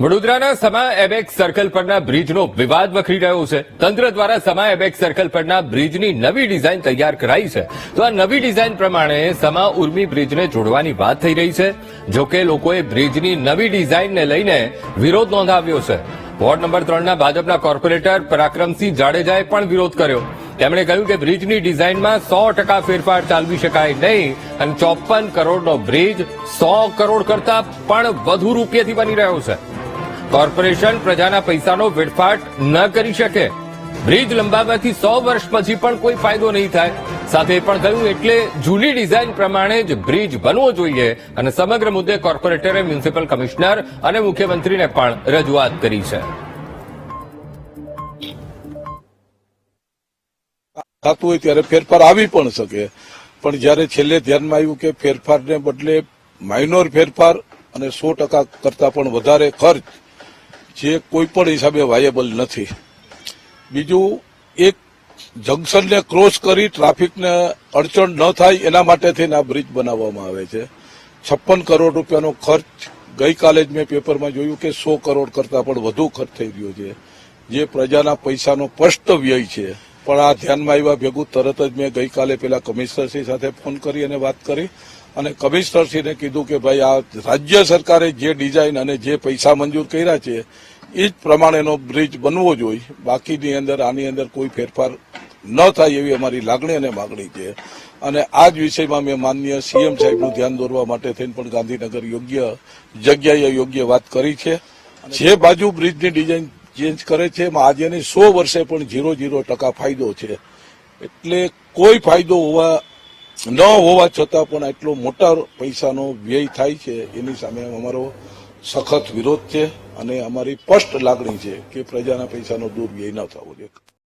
વડોદરાના સમા એબેક્સ સર્કલ પરના બ્રિજનો વિવાદ વખરી રહ્યો છે. તંત્ર દ્વારા સમા એબેક્સ સર્કલ પરના બ્રિજની નવી ડિઝાઇન તૈયાર કરાઈ છે. તો આ નવી ડિઝાઇન પ્રમાણે સમા ઉર્મી બ્રિજને જોડવાની વાત થઈ રહી છે. જોકે લોકોએ બ્રિજની નવી ડિઝાઇનને લઈને વિરોધ નોંધાવ્યો છે. વોર્ડ નંબર ત્રણના ભાજપના કોર્પોરેટર પરાક્રમસિંહ જાડેજાએ પણ વિરોધ કર્યો. તેમણે કહ્યું કે બ્રિજની ડિઝાઇનમાં સો ટકા ફેરફાર ચાલવી શકાય નહીં અને ચોપન કરોડનો બ્રિજ સો કરોડ કરતા પણ વધુ રૂપિયાથી બની રહ્યો છે. કોર્પોરેશન પ્રજાના પૈસાનો વેડફાટ ન કરી શકે. બ્રિજ લંબાવવાથી સો વર્ષ પછી પણ કોઈ ફાયદો નહીં થાય. સાથે પણ કહ્યું એટલે જૂની ડિઝાઇન પ્રમાણે જ બ્રિજ બનવો જોઈએ અને સમગ્ર મુદ્દે કોર્પોરેટરે મ્યુનિસિપલ કમિશનર અને મુખ્યમંત્રીને પણ રજૂઆત કરી છે. થતું હોય ત્યારે ફેરફાર આવી પણ શકે. પણ જ્યારે છેલ્લે ધ્યાનમાં આવ્યું કે ફેરફારને બદલે માઇનોર ફેરફાર અને સો ટકા કરતા પણ વધારે ખર્ચ જે કોઈ પણ હિસાબે વાયેબલ નથી. બીજું, એક જંકશનને ક્રોસ કરી ટ્રાફિકને અડચણ ન થાય એના માટે થઈને આ બ્રિજ બનાવવામાં આવે છે. છપ્પન કરોડ રૂપિયાનો ખર્ચ ગઈકાલે જ મેં પેપરમાં જોયું કે સો કરોડ કરતાં પણ વધુ ખર્ચ થઈ રહ્યો છે. જે પ્રજાના પૈસાનો સ્પષ્ટ વ્યય છે. પણ આ ધ્યાનમાં આવ્યા ભેગું તરત જ મેં ગઈકાલે પેલા કમિશનરશ્રી સાથે ફોન કરી અને વાત કરી. અને કમિશનરશ્રીને કીધું કે ભાઈ, આ રાજ્ય સરકારે જે ડિઝાઇન અને જે પૈસા મંજૂર કર્યા છે એ જ પ્રમાણેનો બ્રિજ બનવો જોઈએ બાકીની અંદર આની અંદર કોઈ ફેરફાર ન થાય એવી અમારી લાગણી અને માગણી છે. અને આ જ વિષયમાં મેં માનનીય સીએમ સાહેબનું ધ્યાન દોરવા માટે થઈને પણ ગાંધીનગર યોગ્ય જગ્યાએ યોગ્ય વાત કરી છે. જે બાજુ બ્રિજની ડિઝાઇન ચેન્જ કરે છે એમાં આજે સો વર્ષે પણ ઝીરો ઝીરો ટકા ફાયદો છે. એટલે કોઈ ફાયદો હોવા ન હોવા છતાં પણ આટલો મોટા પૈસાનો વ્યય થાય છે એની સામે અમારો સખત વિરોધ છે. અને અમારી સ્પષ્ટ લાગણી છે કે પ્રજાના પૈસાનો દુર્વ્યય ન થવો જોઈએ.